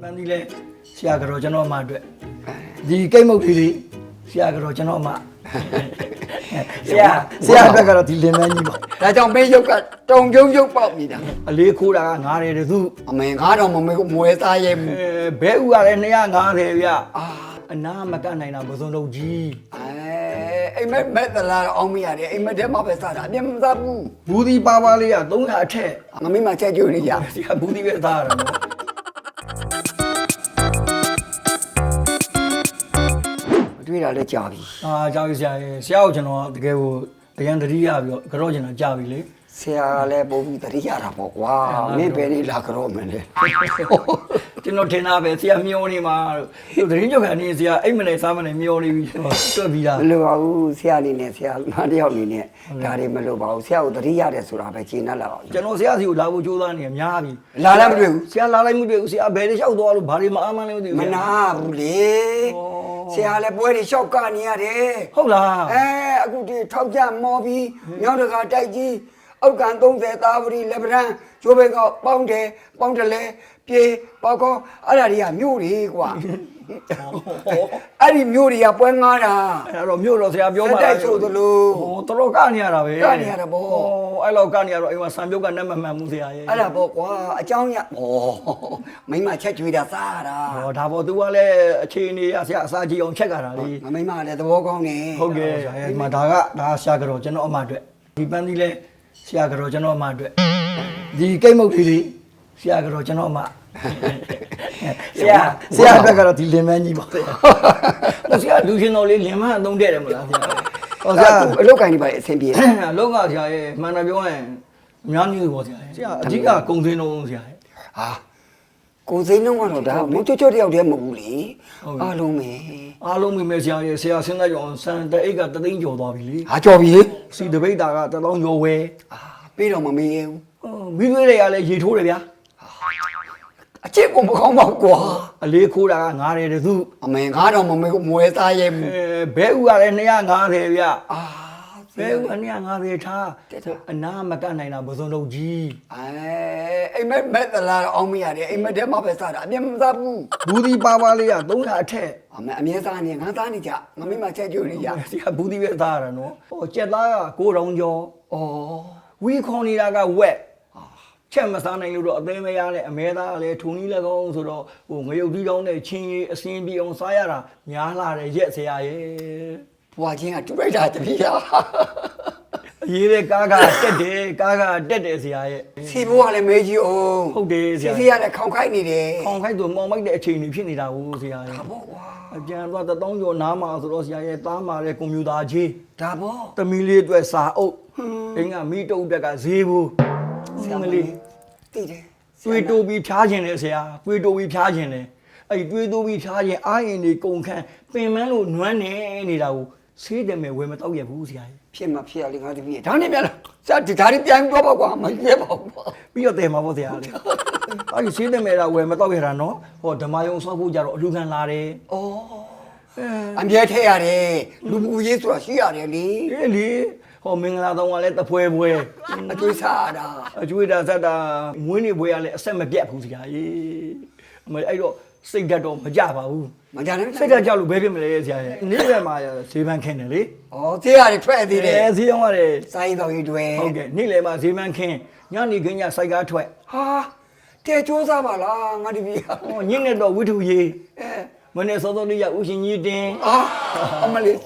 ပန်းသီးလဲဆရာကတော့ကျွန်တော်အမအတွက်ဒီကိတ်မုတ်လေးလေးဆရာကတော့ကျွန်တော်အမဆရာဆရာအတွက်ကတော့ဒီလင်မန်းကြီးပေါ့ဒါကြောင့်မင်းရုပ်ကတုံကျုံရုပ်ပေါက်နေတာအလေးခိုးတာကငားတယ်တစုအမေငါတော့မမေကိုမွဲသားရဲဘူးအဲဘဲဥကလည်း250ဗျအာအနာမကနိုင်တာမစုံတော့ကြီးအဲအိမ်မက်မက်သလားတော့အောင်မရတယ်အိမ်မက်ထဲမှာပဲစားတာအပြင်းမစားဘူးဘူးဒီပါပါလေးက300အထက်ငါမိမချက်ကြိုနေကြဆရာဘူးဒီပဲသားရတာ တွေ့တာလည်းကြာပြီအာကြောက်ရဆရာရေဆရာကိုကျွန်တော်တကယ်ကိုတရန်တတိယပြီးတော့ကြော့ကျွန်တော်ကြာပြီလေဆရာကလည်းပုံပြီးတတိရတာပေါ့ကွာမင်းပဲနေလာကြတော့မယ်လေကျွန်တော်ထင်တာပဲဆရာမျောနေမှာလို့သတရင်ကြောက်ကနေဆရာအိတ်မနေစားမနေမျောနေပြီကျွန်တော်တွက်ပြီးသားမလိုပါဘူးဆရာအနေနဲ့ဆရာမတယောက်အနေနဲ့ဒါတွေမလိုပါဘူးဆရာကိုတတိရတယ်ဆိုတာပဲရှင်းတတ်လာပါဘူးကျွန်တော်ဆရာစီကိုလာဖို့ကြိုးစားနေရများပြီလာလည်းမတွေ့ဘူးဆရာလာလိုက်မှုတွေ့ဘူးဆရာဘယ်တွေလျှောက်သွားလို့ဘာတွေမအားမလည်းမသိဘူးမနာဘူးလေ ဆရာလည်းပွဲတွေလျှောက်ကနေရတယ်ဟုတ်လားအဲအခုဒီထောက်ကြမော်ပြီးမြောင်းတကာတိုက်ကြီးအောက်ကန်30သားဝရီလက်ဗရန်ကျိုးဘဲကပေါင်းတယ်ပေါင်းတယ်လေ ပြေပေါကောအဲ့ဒါတွေကမြို့တွေကွာအဲ့ဒီမြို့တွေကပွဲငားတာ အဲ့တော့မြို့တော်ဆရာပြောမှာ စက်တိုက်ဆိုသလို ဟိုတော်တော်ကနေရတာပဲ ကနေရတာပေါ့ ဟိုအဲ့လောက်ကနေရတော့အိမ်မှာဆံပြုတ်ကနတ်မမှန်မှုဆရာရဲ့ အဲ့ဒါပေါ့ကွာအเจ้าညဩမိမချက်ကြွေးတာစားတာ ဟောဒါပေါ့ तू ကလည်းအခြေအနေရဆရာအစာကြည့်အောင်ချက်ကြတာလေ မမိမလည်းသဘောကောင်းနေ ဟုတ်ကဲ့အဲဒီမှာဒါကဒါဆရာကတော့ကျွန်တော်အမအတွက်ဒီပန်းသီးလဲဆရာကတော့ကျွန်တော်အမအတွက်ဒီကိတ်မုတ်လေးလေး ဆရာကတော့ကျွန်တော်အမဆရာဆရာအတွက်ကတော့ဒီလင်မန်းကြီးပေါ့ဆရာဟိုဆရာလူရှင်တော်လေးလင်မန်းအသုံးတဲ့တယ်မလားဆရာဟောဆဆရာရာအလုပ်ကိုင်းနေပါလေအဆင်ပြေတယ်လောကဆရာရဲ့မှန်တယ်ပြောရင်အများကြီးပေါ့ဆရာရဲ့ဆရာအဓိကကုံစင်းလုံးဆရာရဲ့ဟာကိုစိမ်းလုံးကတော့ဒါမုတ်ချွတ်ချွတ်တယောက်တည်းမဟုတ်ဘူးလေဟုတ်ကဲ့အားလုံးပဲအားလုံးမိမဲ့ဆရာရဲ့ဆရာစဉ်းစားကြအောင်စံတအိတ်ကတသိန်းကျော်သွားပြီလေဟာကြော်ပြီစီတပိတ်တာကတလောင်းကျော်ဝဲအာပြီးတော့မမေးရဘူးဟောမိသွေးတွေကလည်းရေထိုးတယ်ဗျာ အချစ်ကိုမကောင်းပါဘူးကွာအလေးခိုးတာကငားတယ်တစုအမေငါတော့မမေးကိုမွဲသားရဲဘူးအဲဘဲဥကလည်း250ဗျအာဘဲဥက250ထားတက်တာအနာမကနိုင်တာမစုံတော့ကြီးအဲအိမ်မက်မက်သလားတော့အောင်မရတယ်အိမ်မက်ထဲမှာပဲစားတာအပြင်းမစားဘူးဘူးဒီပါပါလေးက300အထက်အမေအမြဲစားနေငါစားနေကြငါမိမချက်ကြွနေကြဒီကဘူးဒီပဲသားရတာနော်ဟောကြက်သားက9000ကျော်ဩဝီခွန်နေတာကဝက် ချက်မစားနိုင်လို့တော့အသေးမရနဲ့အမဲသားကလည်းထုံနီးလည်းကောင်းဆိုတော့ဟိုငရုတ်တီးတောင်းနဲ့ချင်းရီအစင်းပြေအောင်စားရတာများလာတယ်ရက်ဆရာရဲ့ဘွာချင်းကတူလိုက်တာတပည့်ရအရေးတဲ့ကားကတက်တယ်ကားကတက်တယ်ဆရာရဲ့စီဘိုးကလည်းမေးကြည့်အောင်ဟုတ်တယ်ဆစီရာစီကလည်းခေါင်ခိုက်နေတယ်ခေါင်ခိုက်ဆိုမောင်မိုက်တဲ့အချိန်ကြီးဖြစ်နေတာကိုဆရာရဲ့ဒါပေါ့ကွာအကြံတော့တတောင်းကျော်နားမှာဆိုတော့ဆရာရဲ့သားမာတဲ့ကွန်ပျူတာကြီးဒါပေါ့သမီးလေးအတွက်စာအုပ်အင်းကမိတုတ်တက်ကဈေးဘူးဆရာမလေး တည်တယ်တွေးတိုးပြီးဖြားခြင်းတယ်ဆရာတွေးတိုးပြီးဖြားခြင်းတယ်အဲ့ဒီတွေးတိုးပြီးဖြားခြင်းအာရင်တွေကုန်ခန်းပင်မန်းလို့နွမ်းနေနေတာကိုဆေးတယ်မယ်ဝယ်မတော့ရဘူးဆရာကြီးဖြစ်မှာဖြစ်ရလေငါတပည့်ဒါနဲ့ပြန်လာစဒီဒါတွေပြန်ပြောပါကွာမရဲပါဘူးကွာပြီးတော့တယ်မှာပေါ့ဆရာလေအဲ့ဒီဆေးတယ်မယ်တာဝယ်မတော့ရတာနော်ဟောဓမ္မယုံဆောက်ဖို့ကြတော့အလူခံလာတယ်ဩအမြဲထဲရတယ်လူမှုရေးဆိုတာရှိရတယ်လေအေးလေ ဟောမင်္ဂလာတောင်ကလည်းတပွဲပွဲအကျွေးစားတာအကျွေးတာဇက်တာမွေးနေပွဲကလည်းအဆက်မပြတ်ဘူးဆရာကြီးအမေအဲ့တော့စိတ်ဓာတ်တော့မကြပါဘူးမကြနဲ့စိတ်ဓာတ်ကြောက်လို့ဘယ်ဖြစ်မလဲဆရာကြီးနေ့ရက်မှာဈေးပန်းခင်းတယ်လေဩသေးရတယ်ထွက်သေးတယ်အဲဈေးရောက်ရတယ်စိုင်းတော်ကြီးတွေဟုတ်ကဲ့နေ့လယ်မှာဈေးပန်းခင်းညနေခင်းညစိုက်ကားထွက်ဟာတဲစူးစားပါလားငါတပည့်ဟောညနေတော့ဝိထုရေးအဲမနေ့စောစောလေးရဥရှင်ကြီးတင်အာအမလေး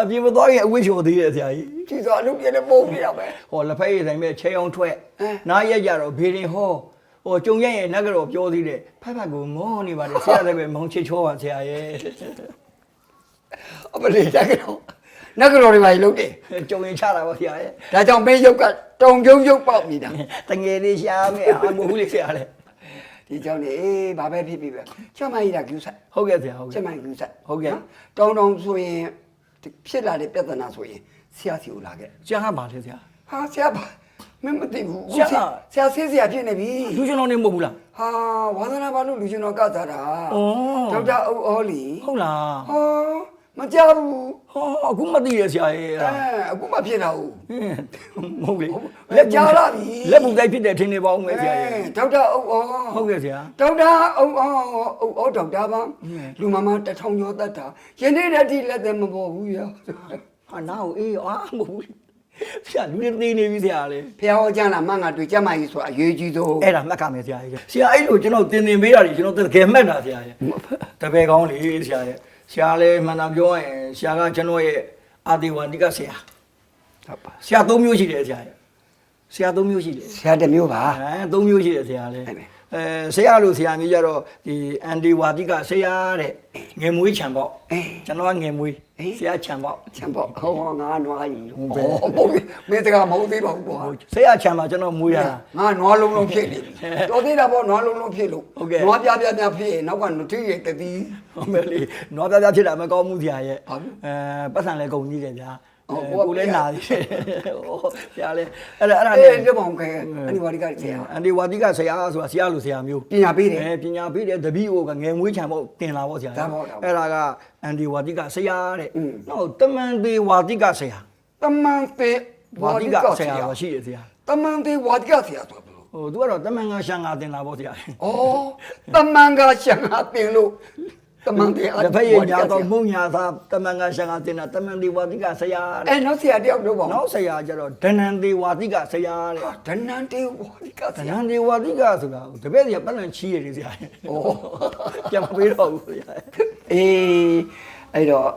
အပြင်မသွားရင်အဝိချော်သေးတယ်ဆရာကြီးကြည်စွာအလုပ်ပြနေပုံနေတာပဲဟောလက်ဖက်ရည်ဆိုင်မဲ့ချဲအောင်ထွက်အဲနားရက်ကြတော့ဘေရင်ဟောဟောကြုံရရင်နတ်ကတော့ပြောသေးတယ်ဖက်ဖက်ကိုမောနေပါတယ်ဆရာလည်းပဲမောင်ချစ်ချောပါဆရာရဲ့အမလေးတက်ကတော့နက်ကတော့တွေပါလုံးတယ်ကြုံရင်ချတာပါဆရာရဲ့ဒါကြောင့်မင်းရုပ်ကတုံကျုံရုပ်ပေါက်နေတာတငယ်လေးရှားမယ်အမဟုတ်လေဆရာလေဒီကြောင့်နေအေးဘာပဲဖြစ်ဖြစ်ပဲကျမကြီးကကျူးဆိုင်ဟုတ်ကဲ့ဆရာဟုတ်ကျကဲ့မကြီးကျူးဆိုင်ဟုတ်ကဲ့တောင်းတောင်းဆိုရင် ဖြစ်လာတဲ့ပြဿနာဆိုရင်ဆရာစီကိုလာခဲ့ကျန်ဟာပါလေဆရာဟာဆရာပါမင်းမသိဘူးဆရာဆရာဆေးဆရာဖြစ်နေပြီလူကျွန်တော်နေမဟုတ်ဘူးလားဟာဝါသနာပါလို့လူကျွန်တော်ကစားတာဩဒေါက်တာအုပ်အောလီဟုတ်လားဟော မမကြဘူးဟောအခုမသိရဆရာရဲ့အဲ့အဲဒါအခုမှဖြစ်တာဟုတ်ဟင်းမဟုတ်လေလက်ကြားလာပြီလက်ပူတိုက်ဖြစ်တဲ့ထင်နေပါဦးမယ်ဆရာရဲ့ဒေါက်တာအုပ်အောဟုတ်ကဲ့ဆရာ ဒေါက်တာအုပ်အောအုပ်အောဒေါက်တာပါလူမမတထောင်ကျော်တတ်တာယနေ့တည်းလက်သက်မပေါ်ဘူးရဟာနာကိုအေးအာမဟုတ်ဘူးဆရာလူတွေသိနေပြီဆရာလေဖះဟောကြလားမငါတွေ့ကြမ်းမကြီးဆိုတာအရေးကြီးဆုံးအဲ့ဒါမှတ်ကမယ်ဆရာကြီးဆရာအဲ့လိုကျွန်တော်တင်တင်ပေးတာကြီးကျွန်တော်တကယ်မှတ်တာဆရာရဲ့တပည့်ကောင်းလေဆရာရဲ့ဆ ရာလည်းမှန်တာပြောရင်ဆရာကကျွန်တော်ရဲ့အာဒီဝန္တိကဆရာဟုတ်ပါဆရာ၃မျိုးရှိတယ်ဆရာရဲ့ဆရာ၃မျိုးရှိတယ်ဆရာတစ်မျိုးပါအဲ၃မျိုးရှိတယ်ဆရာလည်းဟုတ်ကဲ့ အဲဆရာလို့ဆရာမျိုးကြတော့ဒီအန်ဒီဝါတိကဆရာတဲ့ငယ်မွေးချံပေါ့အေးကျွန်တော်ကငယ်မွေးအေးဆရာချံပေါ့ချမ်းပေါ့ဟောဟောငါနွားကြီးဟုတ်ဟောပဲဟုတ်ပြီမင်းတကမဟုတ်သေးပါဘူးကွာဆရာချံမှာကျွန်တော်မွေးရတာငါနွားလုံးလုံးဖြစ်နေပြီတော်သေးတာပေါ့နွားလုံးလုံးဖြစ်လို့ဟုတ်ကဲ့နွားပြပြပြဖြစ်ရင်နောက်ကနုတိရဲ့တတိဟုတ်မယ်လေနွားပြားပြားဖြစ်တာမကောင်းဘူးဆရာရဲ့ဟုတ်ပြီအဲပတ်စံလည်းကုန်ကြီးတယ်ဗျာ ဟုတ်အဲကိုကကိုလည်းပြားနာသေးတယ်ဟောဆရာလည်းအဲ့ဒါအဲ့ဒါအေးနဲ့ဒီမောင်ခဲအနိဝါဒီကဆရာအန်ဒီဝါတိကဆရာဆိုတာဆရာလို့ဆရာမျိုးပညာပေးတယ်အဲပညာပေးတယ်တပည့်ဟိုကငယ်မွေးချံပေါ့တင်လာပေါ့ဆရာဒါပေါ့ဒါပေါ့အဲ့ဒါကအန်ဒီဝါတိကဆရာတဲ့อืมနောက်တမန်သေးဝါတိကဆရာတမန်သေးဝါဝါဒီတိကကဆဆရာရာရှိတယ်ဆရာတမန်သေးဝါဒီကဆရာဆိုဘယ်လိုဟိုသူကတော့တမန်ကရှန်ငါတင်လာပေါ့ဆရာဩတမန်ကရှန်ဟာတင်လို့ တမန်သေးတပည့်ရညာတော့မုံညာသာတမန်ကရှန်ငါတင်တာတမန်သေးဝါတိကဆရာတဲ့အဲနောက်ဆရာတယောက်ပြောပါဦးနောက်ဆရာကျတော့ဒနန်သေးဝါတိကဆရာတဲ့ဒနန်တေဝါဒီကဆဒနရာန်သေးဝါတိကဆိုတာတပည့်တွေကပတ်လန်ချီးရတယ်ဆရာဩပြန်မပေးတော့ဘူးဆရာအေးအဲ့တော့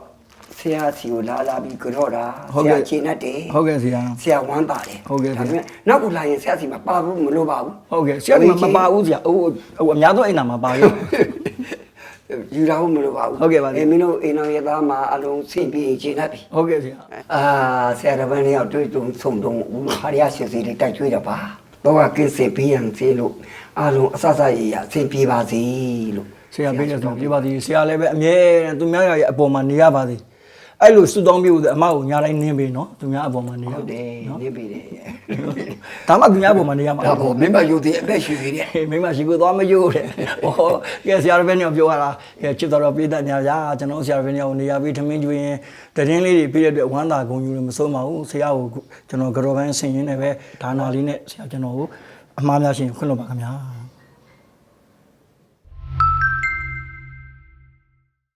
ဆရာစီကိုလာလာပြီးကြော့တာဟုတ်ဆကဲ့ရာချိန်နဲ့တယ်ဟုတ်ကဲ့ဆရာ ဆရာဝမ်းပါတယ်ဟုတ်ကဲ့ဒါပေမဲ့နောက်ကလာရင်ဆရာစီမှာပါဘူးမလို့ပါဘူးဟုတ်ကဲ့ဆရာကမပါဘူးဆရာဟိုဟိုအများဆုံးအိမ်နာမှာပါရော ယူတာဘူးမလို့ပါဘူးဟုတ်ကဲ့ပါဆရာအေးမင်းတို့အိမ်တော်ရဲ့သားမှာအလုံးဆင့်ပြီးချိန်နဲ့ပြီဟုတ်ကဲ့ဆရာအာဆရာတပန်းလေးရောက်တွေ့တုံဆုံတုံဦးဟာရရှိစီလေးတိုက်ကျွေးတာပါတော့ကကင်းစင်ပြီးရန်စီလို့အလုံးအဆဆရရအဆင်ပြေပါစေလို့ဆရာပေးတယ်ဆိုပြပါသေးဆရာလည်းပဲအမြဲတမ်းသူများရဲ့အပေါ်မှာနေရပါသေး အဲ့လိုစွတောင်းပြလို့အမကိုညာတိုင်းနင်းပေးနော်သူများအပေါ်မှာနေရဟုတ်တယ်နော်နေပြီတယ်ဒါမှသူများအပေါ်မှာနေရမှာဒါပေါ့မင်းမယူသေးအသက်ရှူသေးတယ်ဟေးမိမရှိကိုသွားမယိုးတဲ့ဟောကဲဆရာတော်ဘယ်နေအောင်ပြောရတာကဲချစ်တော်ပြည့်တတ်များဗျာကျွန်တော်ဆရာတော်ဘယ်နေအောင်နေရပြီးထမင်းကျွေးရင်တရင်လေးတွေပြည့်တဲ့အတွက်ဝမ်းသာဂုဏ်ယူလို့မဆုံးပါဘူးဆရာကိုကျွန်တော်ကြော်ပိုင်းဆင်ရင်းနဲ့ပဲဒါနာလေးနဲ့ဆရာကျွန်တော်ကိုအမှားများရှင်ခွင့်လို့ပါခင်ဗျာ